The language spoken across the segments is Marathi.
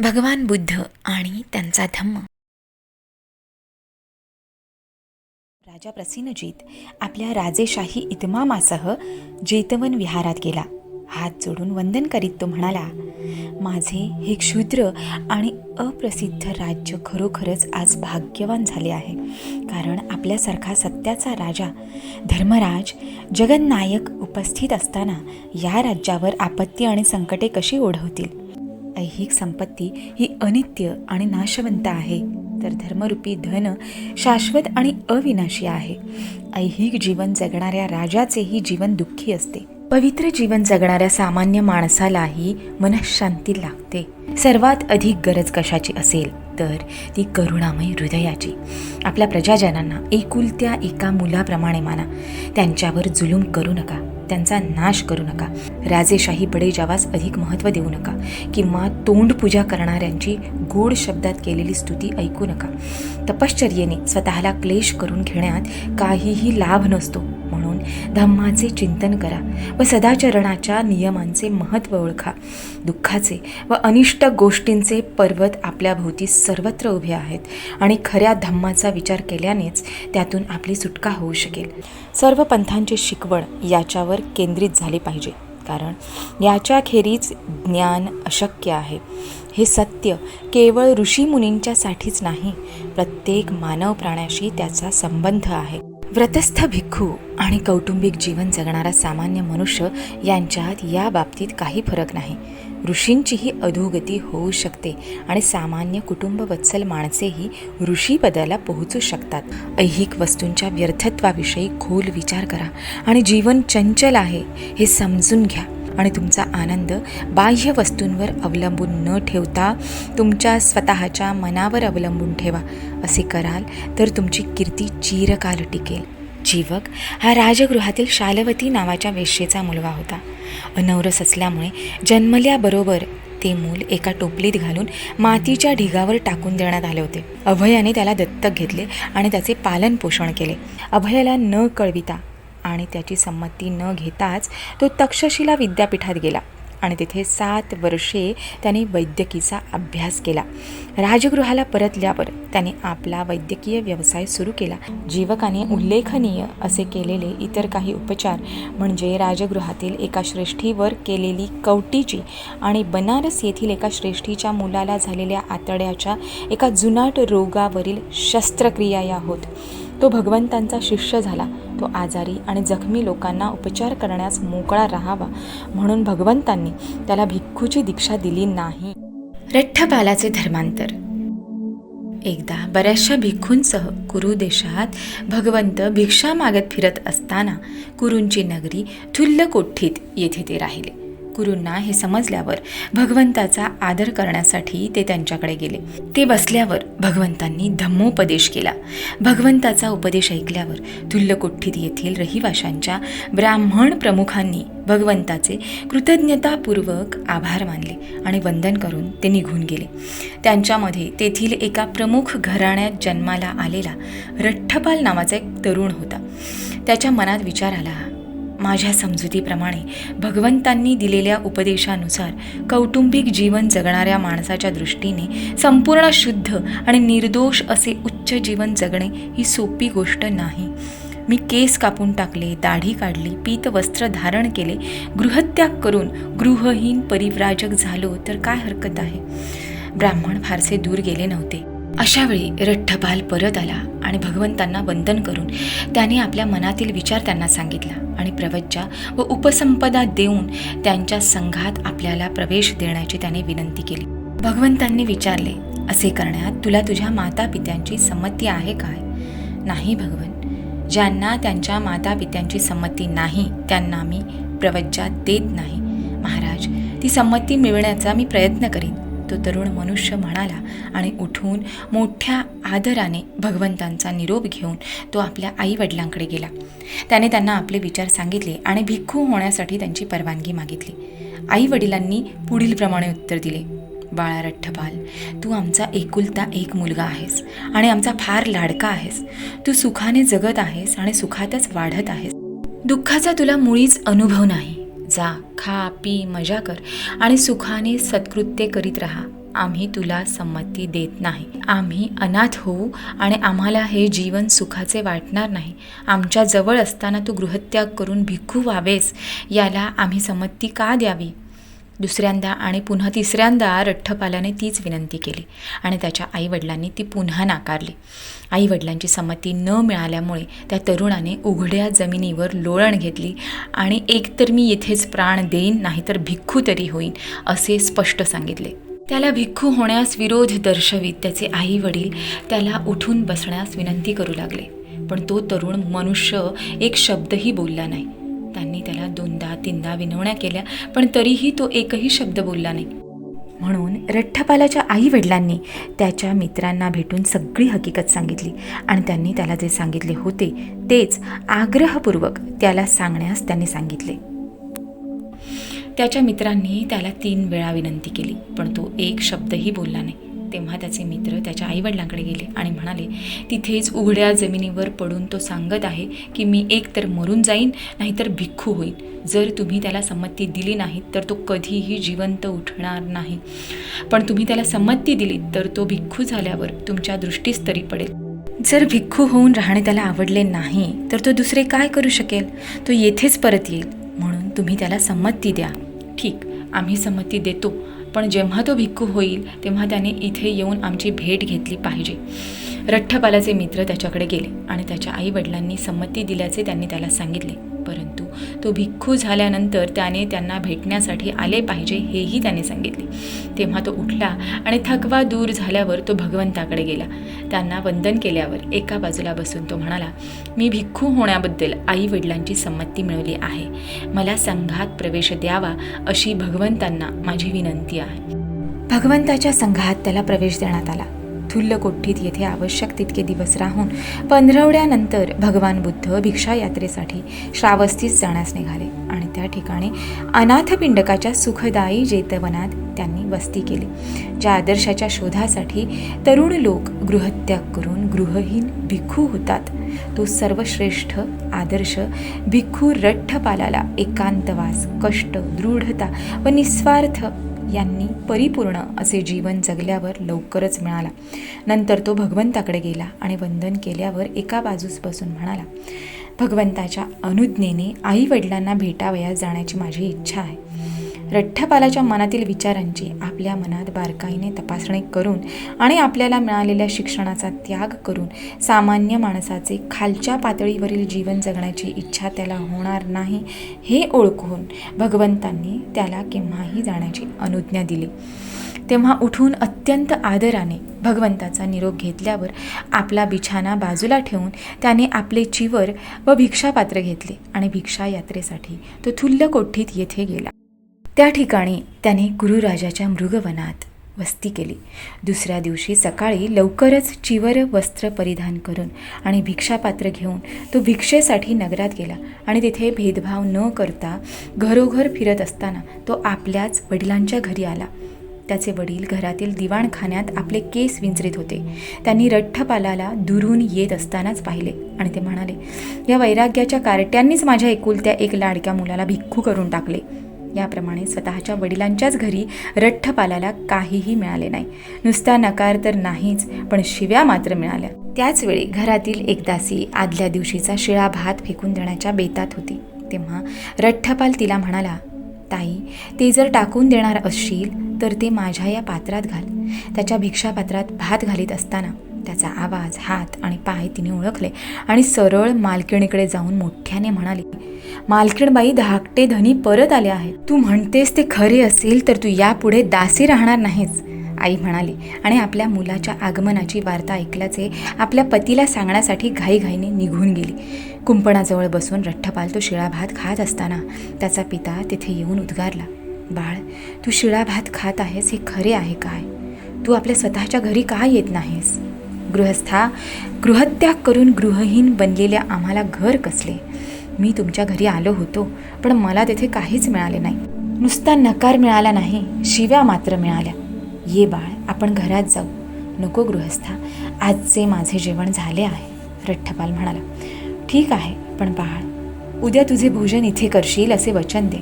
भगवान बुद्ध आणि त्यांचा धम्म. राजा प्रसिनजीत आपल्या राजेशाही इतमामासह जेतवन विहारात गेला. हात जोडून वंदन करीत तो म्हणाला माझे हे क्षुद्र आणि अप्रसिद्ध राज्य खरोखरच आज भाग्यवान झाले आहे. कारण आपल्यासारखा सत्याचा राजा धर्मराज जगन्नायक उपस्थित असताना या राज्यावर आपत्ती आणि संकटे कशी ओढवतील? ऐहिक संपत्ती ही अनित्य आणि नाशवंत आहे. तर धर्मरूपी धन शाश्वत आणि अविनाशी आहे. ऐहिक जीवन जगणाऱ्या राजाचेही जीवन दुःखी असते. पवित्र जीवन जगणाऱ्या सामान्य माणसालाही मनशांती लागते. सर्वात अधिक गरज कशाची असेल? तर ती करुणामय हृदयाची. आपल्या प्रजाजनांना एकुलत्या एका मुलाप्रमाणे माना. त्यांच्यावर जुलूम करू नका. त्यांचा नाश करू नका. राजेशाही बडेजावास अधिक महत्त्व देऊ नका. किंवा तोंडपूजा करणाऱ्यांची गोड शब्दात केलेली स्तुती ऐकू नका. तपश्चर्येने स्वतःला क्लेश करून घेण्यात काहीही लाभ नसतो. म्हणून धम्माचे चिंतन करा व सदाचरणाच्या नियमांचे महत्त्व ओळखा. दुःखाचे व अनिष्ट गोष्टींचे पर्वत आपल्या भोवती सर्वत्र उभे आहेत आणि खऱ्या धम्माचा विचार केल्यानेच त्यातून आपली सुटका होऊ शकेल. सर्व पंथांची शिकवण याच्यावर केंद्रित झाली पाहिजे. कारण याच्याखेरीज ज्ञान अशक्य आहे. हे सत्य केवळ ऋषीमुनींच्यासाठीच नाही प्रत्येक मानव प्राण्याशी त्याचा संबंध आहे. व्रतस्थ भिक्खू आणि कौटुंबिक जीवन जगणारा सामान्य मनुष्य यांच्यात या बाबतीत काही फरक नाही. ऋषींचीही अधोगती होऊ शकते आणि सामान्य कुटुंबवत्सल माणसेही ऋषीपदाला पोहोचू शकतात. ऐहिक वस्तूंच्या व्यर्थत्वाविषयी खोल विचार करा आणि जीवन चंचल आहे हे समजून घ्या. आणि तुमचा आनंद बाह्य वस्तूंवर अवलंबून न ठेवता तुमच्या स्वतःच्या मनावर अवलंबून ठेवा असे कराल तर तुमची कीर्ती चिरकाल टिकेल. जीवक हा राजगृहातील शालवती नावाच्या वेश्येचा मुलगा होता. अनवरस असल्यामुळे जन्मल्याबरोबर ते मूल एका टोपलीत घालून मातीच्या ढिगावर टाकून देण्यात आले होते. अभयाने त्याला दत्तक घेतले आणि त्याचे पालन पोषण केले. अभयाला न कळविता आणि त्याची संमती न घेताच तो तक्षशिला विद्यापीठात गेला आणि तिथे सात वर्षे त्याने वैद्यकीचा अभ्यास केला. राजगृहाला परतल्यावर त्याने आपला वैद्यकीय व्यवसाय सुरू केला. जीवकाने उल्लेखनीय असे केलेले इतर काही उपचार म्हणजे राजगृहातील एका श्रेष्ठीवर केलेली कवटीची आणि बनारस येथील एका श्रेष्ठीच्या मुलाला झालेल्या आतड्याच्या एका जुनाट रोगावरील शस्त्रक्रिया या होत. तो भगवंतांचा शिष्य झाला. तो आजारी आणि जखमी लोकांना उपचार करण्यास मोकळा राहावा म्हणून भगवंतांनी त्याला भिक्खूची दीक्षा दिली नाही. रठ्ठपालाचे धर्मांतर. एकदा बऱ्याचशा भिक्खूंसह कुरु देशात भगवंत भिक्षा मागत फिरत असताना कुरूंची नगरी थुल्ल कोठीत येथे ते राहिले. गुरूंना हे समजल्यावर भगवंताचा आदर करण्यासाठी ते त्यांच्याकडे गेले. ते बसल्यावर भगवंतांनी धम्मोपदेश केला. भगवंताचा उपदेश ऐकल्यावर थुल्लकोठ्ठीत येथील रहिवाशांच्या ब्राह्मण प्रमुखांनी भगवंताचे कृतज्ञतापूर्वक आभार मानले आणि वंदन करून ते निघून गेले. त्यांच्यामध्ये तेथील एका प्रमुख घराण्यात जन्माला आलेला रठ्ठपाल नावाचा एक तरुण होता. त्याच्या मनात विचार आला माझ्या समजुतीप्रमाणे भगवंतांनी दिलेल्या उपदेशानुसार कौटुंबिक जीवन जगणाऱ्या माणसाच्या दृष्टीने संपूर्ण शुद्ध आणि निर्दोष असे उच्च जीवन जगणे ही सोपी गोष्ट नाही. मी केस कापून टाकले दाढी काढली पीत वस्त्र धारण केले गृहत्याग करून गृहहीन परिव्राजक झालो तर काय हरकत आहे? ब्राह्मण फारसे दूर गेले नव्हते. अशावेळी रठ्ठपाल परत आला आणि भगवंतांना वंदन करून त्याने आपल्या मनातील विचार त्यांना सांगितला आणि प्रवज्जा व उपसंपदा देऊन त्यांच्या संघात आपल्याला प्रवेश देण्याची त्याने विनंती केली. भगवंतांनी विचारले असे करण्यात तुला तुझ्या माता पित्यांची संमती आहे काय? नाही भगवन. ज्यांना त्यांच्या माता पित्यांची संमती नाही त्यांना मी प्रवज्जा देत नाही. महाराज ती संमती मिळवण्याचा मी प्रयत्न करीन. तो तरुण मनुष्य म्हणाला आणि उठून मोठ्या आदराने भगवंतांचा निरोप घेऊन तो आपल्या आई वडिलांकडे गेला. त्याने त्यांना आपले विचार सांगितले आणि भिक्खू होण्यासाठी त्यांची परवानगी मागितली. आई वडिलांनी पुढील प्रमाणे उत्तर दिले बाळा रठ्ठपाल तू आमचा एकुलता एक मुलगा आहेस आणि आमचा फार लाडका आहेस. तू सुखाने जगत आहेस आणि सुखातच वाढत आहेस. दुःखाचा तुला मुळीच अनुभव नाही. जा खा पी मजा कर आणि सुखाने सत्कृत्य करीत राहा. आम्ही तुला संमती देत नाही. आम्ही अनाथ होऊ आणि आम्हाला हे जीवन सुखाचे वाटणार नाही. आमच्या जवळ असताना तू गृहत्याग करून भिक्खू व्हावेस याला आम्ही संमती का द्यावी? दुसऱ्यांदा आणि पुन्हा तिसऱ्यांदा रठ्ठपालाने तीच विनंती केली आणि त्याच्या आईवडिलांनी ती पुन्हा नाकारली. आईवडिलांची संमती न मिळाल्यामुळे त्या तरुणाने उघड्या जमिनीवर लोळण घेतली आणि एकतर मी येथेच प्राण देईन नाहीतर भिक्खू तरी होईन असे स्पष्ट सांगितले. त्याला भिक्खू होण्यास विरोध दर्शवित त्याचे आई वडील त्याला उठून बसण्यास विनंती करू लागले. पण तो तरुण मनुष्य एक शब्दही बोलला नाही. त्यांनी त्याला दोनदा तीनदा विनवण्या केल्या पण तरीही तो एकही शब्द बोलला नाही. म्हणून रठ्ठपालाच्या आई वडिलांनी त्याच्या मित्रांना भेटून सगळी हकीकत सांगितली आणि त्यांनी त्याला जे सांगितले होते तेच आग्रहपूर्वक त्याला सांगण्यास त्यांनी सांगितले. त्याच्या मित्रांनी त्याला तीन वेळा विनंती केली पण तो एक शब्दही बोलला नाही. तेव्हा त्याचे मित्र त्याच्या आईवडिलांकडे गेले आणि म्हणाले तिथेच उघड्या जमिनीवर पडून तो सांगत आहे की मी एक तर मरून जाईन नाहीतर भिक्खू होईन. जर तुम्ही त्याला संमती दिली नाहीत तर तो कधीही जिवंत उठणार नाही. पण तुम्ही त्याला संमती दिली तर तो भिक्खू झाल्यावर तुमच्या दृष्टीस तरी पडेल. जर भिक्खू होऊन राहणे त्याला आवडले नाही तर तो दुसरे काय करू शकेल? तो येथेच परत येईल. म्हणून तुम्ही त्याला संमती द्या. ठीक आम्ही संमती देतो. पण जेव्हा तो भिक्खू होईल तेव्हा त्याने इथे येऊन आमची भेट घेतली पाहिजे. रठ्ठपालाचे मित्र त्याच्याकडे गेले आणि त्याच्या आई वडिलांनी संमती दिल्याचे त्यांनी त्याला सांगितले. परंतु तो भिक्खू झाल्यानंतर त्याने त्यांना भेटण्यासाठी आले पाहिजे हेही त्याने सांगितले. तेव्हा तो उठला आणि थकवा दूर झाल्यावर तो भगवंताकडे गेला. त्यांना वंदन केल्यावर एका बाजूला बसून तो म्हणाला मी भिक्खू होण्याबद्दल आई वडिलांची संमती मिळवली आहे. मला संघात प्रवेश द्यावा अशी भगवंतांना माझी विनंती आहे. भगवंताच्या संघात त्याला प्रवेश देण्यात आला. थुल्ल कोठीत येथे आवश्यक तितके दिवस राहून पंधरवड्यानंतर भगवान बुद्ध भिक्षा यात्रेसाठी श्रावस्तीस जाण्यास निघाले आणि त्या ठिकाणी अनाथपिंडकाच्या सुखदायी जेतवनात त्यांनी वस्ती केली. ज्या आदर्शाच्या शोधासाठी तरुण लोक गृहत्याग करून गृहहीन भिक्खू होतात. तो सर्वश्रेष्ठ आदर्श भिक्खू रठ्ठपालाला एकांतवास कष्ट दृढता व निस्वार्थ यांनी परिपूर्ण असे जीवन जगल्यावर लवकरच मिळाला. नंतर तो भगवंताकडे गेला आणि वंदन केल्यावर एका बाजूस बसून म्हणाला भगवंताच्या अनुज्ञेने आई वडिलांना भेटावयास जाण्याची माझी इच्छा आहे. रठ्ठपालाच्या मनातील विचारांची आपल्या मनात बारकाईने तपासणी करून आणि आपल्याला मिळालेल्या शिक्षणाचा त्याग करून सामान्य माणसाचे खालच्या पातळीवरील जीवन जगण्याची इच्छा त्याला होणार नाही हे ओळखून भगवंतांनी त्याला केव्हाही जाण्याची अनुज्ञा दिली. तेव्हा उठून अत्यंत आदराने भगवंताचा निरोप घेतल्यावर आपला बिछाना बाजूला ठेवून त्याने आपले चिवर व भिक्षापात्र घेतले आणि भिक्षा यात्रेसाठी तो थुल्ल कोठीत येथे गेला. त्या ठिकाणी त्याने गुरुराजाच्या मृगवनात वस्ती केली. दुसऱ्या दिवशी सकाळी लवकरच चिवर वस्त्र परिधान करून आणि भिक्षापात्र घेऊन तो भिक्षेसाठी नगरात गेला आणि तिथे भेदभाव न करता घरोघर फिरत असताना तो आपल्याच वडिलांच्या घरी आला. त्याचे वडील घरातील दिवाणखान्यात आपले केस विंचरीत होते. त्यांनी रठ्ठपालाला दुरून येत असतानाच पाहिले आणि ते म्हणाले या वैराग्याच्या कार्ट्यांनीच माझ्या एकुलत्या एक लाडक्या मुलाला भिक्खू करून टाकले. याप्रमाणे स्वतःच्या वडिलांच्याच घरी रठ्ठपालाला काहीही मिळाले नाही. नुसता नकार तर नाहीच पण शिव्या मात्र मिळाल्या. त्याचवेळी घरातील एक दासी आदल्या दिवशीचा शिळा भात फेकून देण्याच्या बेतात होती. तेव्हा रठ्ठपाल तिला म्हणाला ताई ते जर टाकून देणार असशील तर ते माझ्या या पात्रात घाल. त्याच्या भिक्षापात्रात भात घालीत असताना त्याचा आवाज हात आणि पाय तिने ओळखले आणि सरळ मालकिणीकडे जाऊन मोठ्याने म्हणाली मालकिणबाई धाकटे धनी परत आले आहेत. तू म्हणतेस ते खरे असेल तर तू यापुढे दासी राहणार नाहीस. आई म्हणाली आणि आपल्या मुलाच्या आगमनाची वार्ता ऐकल्याचे आपल्या पतीला सांगण्यासाठी घाईघाईने निघून गेली. कुंपणाजवळ बसून रठ्ठपाल तो शिळा भात खात असताना त्याचा पिता तिथे येऊन उद्गारला बाळ तू शिळा भात खात आहेस हे खरे आहे काय? तू आपल्या स्वतःच्या घरी का येत नाहीस? गृहस्था गृहत्याग करून गृहहीन बनलेल्या आम्हाला घर कसले? मी तुमच्या घरी आलो होतो पण मला तेथे काहीच मिळाले नाही. नुसता नकार मिळाला नाही शिव्या मात्र मिळाल्या. ये बाळ आपण घरात जाऊ. नको गृहस्था आजचे माझे जेवण झाले आहे रठ्ठपाल म्हणाला. ठीक आहे पण बाळ उद्या तुझे भोजन इथे करशील असे वचन दे.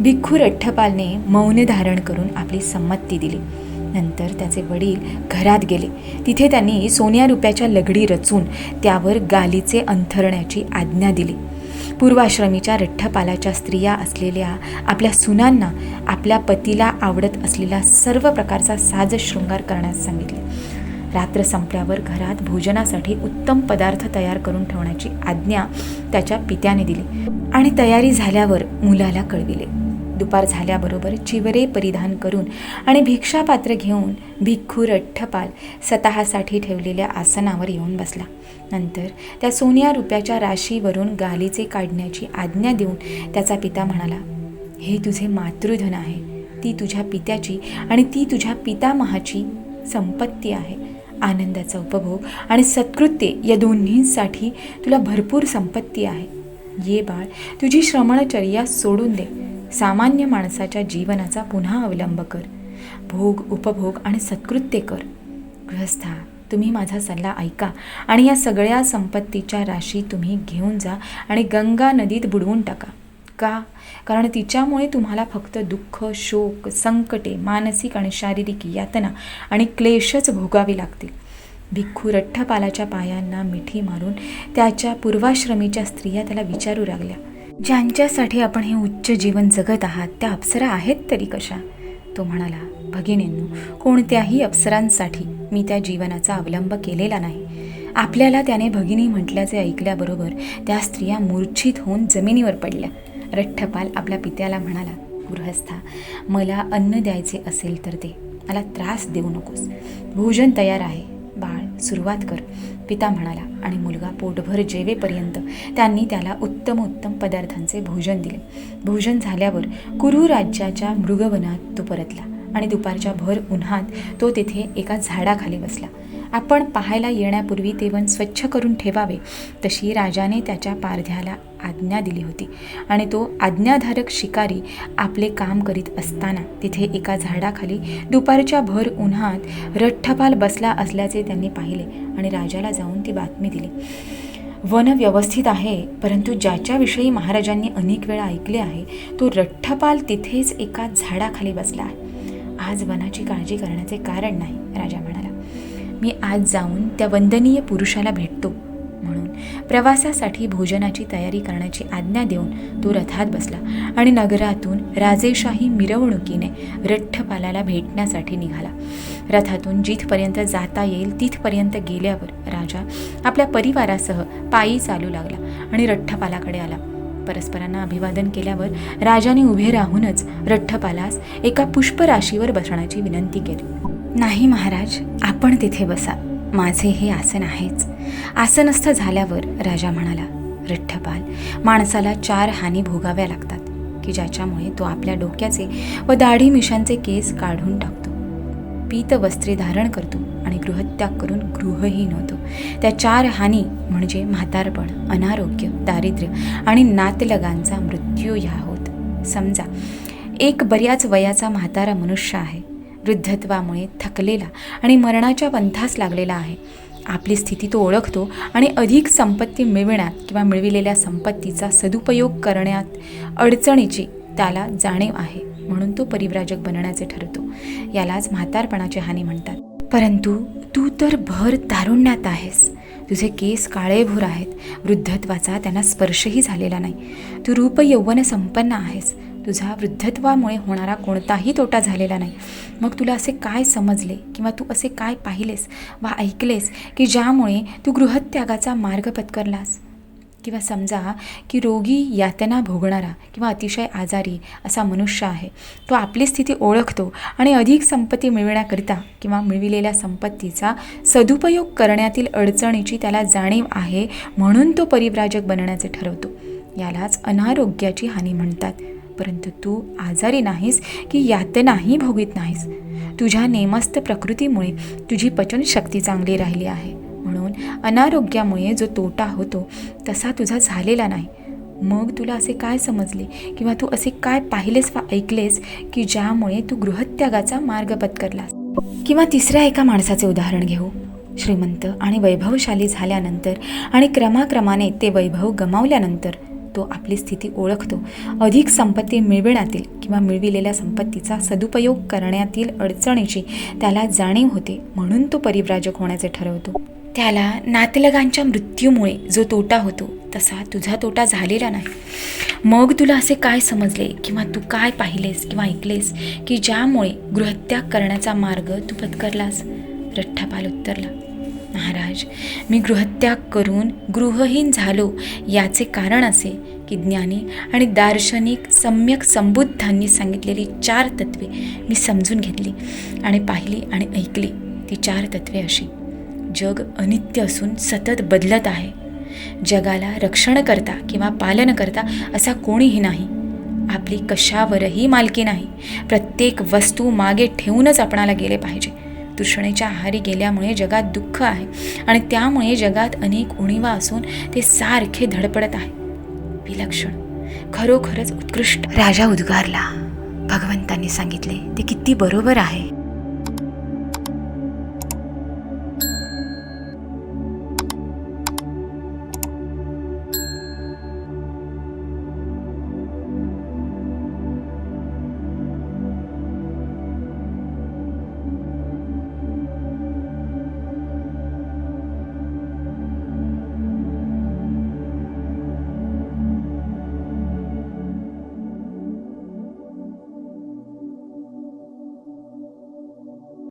भिक्खू रठ्ठपालने मौन धारण करून आपली संमती दिली. नंतर त्याचे वडील घरात गेले. तिथे त्यांनी सोन्या रुपयाच्या लगडी रचून त्यावर गालीचे अंथरण्याची आज्ञा दिली. पूर्वाश्रमीच्या रठ्ठपालाच्या स्त्रिया असलेल्या आपल्या सुनांना आपल्या पतीला आवडत असलेला सर्व प्रकारचा साज शृंगार करण्यास सांगितले. रात्र संपल्यावर घरात भोजनासाठी उत्तम पदार्थ तयार करून ठेवण्याची आज्ञा त्याच्या पित्याने दिली आणि तयारी झाल्यावर मुलाला कळविले. दुपार झाल्याबरोबर चिवरे परिधान करून आणि भिक्षापात्र घेऊन भिक्खू रठ्ठपाल स्वतःसाठी ठेवलेल्या आसनावर येऊन बसला. नंतर त्या सोन्या रुपयाच्या राशीवरून गालीचे काढण्याची आज्ञा देऊन त्याचा पिता म्हणाला हे तुझे मातृधन आहे. ती तुझ्या पित्याची आणि ती तुझ्या पितामहाची संपत्ती आहे. आनंदाचा उपभोग आणि सत्कृत्य या दोन्हींसाठी तुला भरपूर संपत्ती आहे. ये बाळ तुझी श्रमणचर्या सोडून दे. सामान्य माणसाच्या जीवनाचा पुन्हा अवलंब कर. भोग उपभोग आणि सत्कृत्य कर. गृहस्था तुम्ही माझा सल्ला ऐका आणि या सगळ्या संपत्तीच्या राशी तुम्ही घेऊन जा आणि गंगा नदीत बुडवून टाका. का? कारण तिच्यामुळे तुम्हाला फक्त दुःख शोक संकटे मानसिक आणि शारीरिक यातना आणि क्लेशच भोगावी लागतील. भिक्खू रठ्ठपालाच्या पायांना मिठी मारून त्याच्या पूर्वाश्रमीच्या स्त्रिया त्याला विचारू लागल्या. ज्यांच्यासाठी आपण हे उच्च जीवन जगत आहात त्या अप्सरा आहेत तरी कशा? तो म्हणाला भगिनींनो कोणत्याही अप्सरांसाठी मी त्या जीवनाचा अवलंब केलेला नाही. आपल्याला त्याने भगिनी म्हटल्याचे ऐकल्याबरोबर त्या स्त्रिया मूर्छित होऊन जमिनीवर पडल्या. रठ्ठपाल आपल्या पित्याला म्हणाला गृहस्था मला अन्न द्यायचे असेल तर दे. मला त्रास देऊ नकोस. भोजन तयार आहे. बाळ सुरुवात कर. पिता म्हणाला आणि मुलगा पोटभर जेवेपर्यंत त्यांनी त्याला उत्तम उत्तम पदार्थांचे भोजन दिले. भोजन झाल्यावर कुरु राज्याच्या मृगवनात तो परतला आणि दुपारच्या भर उन्हात तो तेथे एका झाडाखाली बसला. आपण पाहायला येण्यापूर्वी ते वन स्वच्छ करून ठेवावे तशी राजाने त्याच्या पारध्याला आज्ञा दिली होती. आणि तो आज्ञाधारक शिकारी आपले काम करीत असताना तिथे एका झाडाखाली दुपारच्या भर उन्हात रठ्ठपाल बसला असल्याचे त्यांनी पाहिले आणि राजाला जाऊन ती बातमी दिली. वन व्यवस्थित आहे परंतु ज्याच्याविषयी महाराजांनी अनेक वेळा ऐकले आहे तो रठ्ठपाल तिथेच एका झाडाखाली बसला आहे. आज वनाची काळजी करण्याचे कारण नाही राजा मी आज जाऊन त्या वंदनीय पुरुषाला भेटतो म्हणून प्रवासासाठी भोजनाची तयारी करण्याची आज्ञा देऊन तो रथात बसला आणि नगरातून राजेशाही मिरवणुकीने रठ्ठपालाला भेटण्यासाठी निघाला. रथातून जिथपर्यंत जाता येईल तिथपर्यंत गेल्यावर राजा आपल्या परिवारासह पायी चालू लागला आणि रठ्ठपालाकडे आला. परस्परांना अभिवादन केल्यावर राजाने उभे राहूनच रठ्ठपालास एका पुष्पराशीवर बसण्याची विनंती केली. नाही महाराज आपण तिथे बसा. माझे हे आसन आहेच. आसनस्थ झाल्यावर राजा म्हणाला रिठ्ठपाल माणसाला चार हानी भोगाव्या लागतात की ज्याच्यामुळे तो आपल्या डोक्याचे व दाढी मिशांचे केस काढून टाकतो. पीत वस्त्रे धारण करतो आणि गृहत्याग करून गृहहीन होतो त्या चार हानी म्हणजे म्हातारपण अनारोग्य दारिद्र्य आणि नातलगांचा मृत्यू ह्या होत. समजा एक बऱ्याच वयाचा म्हातारा मनुष्य आहे वृद्धत्वामुळे थकलेला आणि मरणाच्या पंथास लागलेला आहे. आपली स्थिती तो ओळखतो आणि अधिक संपत्ती मिळविण्यात किंवा मिळविलेल्या संपत्तीचा सदुपयोग करण्यात अडचणीची त्याला जाणीव आहे म्हणून तो परिव्राजक बनण्याचे ठरतो. यालाच म्हातारपणाची हानी म्हणतात. परंतु तू तर भर तारुण्यात आहेस. तुझे केस काळेभूर आहेत. वृद्धत्वाचा त्यांना स्पर्शही झालेला नाही. तू रूप यौवन संपन्न आहेस. तुझा वृद्धत्वामुळे होणारा कोणताही तोटा झालेला नाही. मग तुला असे काय समजले किंवा तू असे काय पाहिलेस वा ऐकलेस की ज्यामुळे तू गृहत्यागाचा मार्ग पत्करलास? किंवा समजा की रोगी यातना भोगणारा किंवा अतिशय आजारी असा मनुष्य आहे तो आपली स्थिती ओळखतो आणि अधिक संपत्ती मिळविण्याकरिता किंवा मिळविलेल्या संपत्तीचा सदुपयोग करण्यातील अडचणीची त्याला जाणीव आहे म्हणून तो परिव्राजक बनण्याचे ठरवतो. यालाच अनारोग्याची हानी म्हणतात. परंतु तू आजारी नाहीस की यातनाही भोगीत नाहीस. तुझ्या नेमस्त प्रकृतीमुळे तुझी पचनशक्ती चांगली राहिली आहे. म्हणून अनारोग्यामुळे जो तोटा होतो तसा तुझा झालेला नाही. मग तुला असे काय समजले किंवा तू असे काय पाहिलेस वा ऐकलेस की ज्यामुळे तू गृहत्यागाचा मार्ग पत्करलास? किंवा तिसऱ्या एका माणसाचे उदाहरण घेऊ? श्रीमंत आणि वैभवशाली झाल्यानंतर आणि क्रमाक्रमाने ते वैभव गमावल्यानंतर तो आपली स्थिती ओळखतो. अधिक संपत्ती मिळविण्यातील किंवा मिळविलेल्या संपत्तीचा सदुपयोग करण्यातील अडचणीची त्याला जाणीव होते म्हणून तो परिव्राजक होण्याचे ठरवतो. त्याला नातलगांच्या मृत्यूमुळे जो तोटा होतो तसा तुझा तोटा झालेला नाही. मग तुला असे काय समजले किंवा तू काय पाहिलेस किंवा ऐकलेस की ज्यामुळे गृहत्याग करण्याचा मार्ग तू पत्करलास? रठ्ठापाल उत्तरला महाराज मी गृहत्याग करून गृहहीन झालो याचे कारण असे की ज्ञानी आणि दार्शनिक सम्यक संबुद्धांनी सांगितलेली चार तत्वे मी समजून घेतली आणि पाहिली आणि ऐकली. ती चार तत्वे अशी. जग अनित्य असून सतत बदलत आहे. जगाला रक्षण करता किंवा पालन करता असा कोणीही नाही. आपली कशावरही मालकी नाही. प्रत्येक वस्तू मागे ठेवूनच आपणाला गेले पाहिजे. तृष्णेच्या आहारी गेल्यामुळे जगात दुःख आहे आणि त्यामुळे जगात अनेक उणीवा असून ते सारखे धडपडत आहे. विलक्षण. खरोखरच उत्कृष्ट. राजा उद्गारला. भगवंतांनी सांगितले ते किती बरोबर आहे.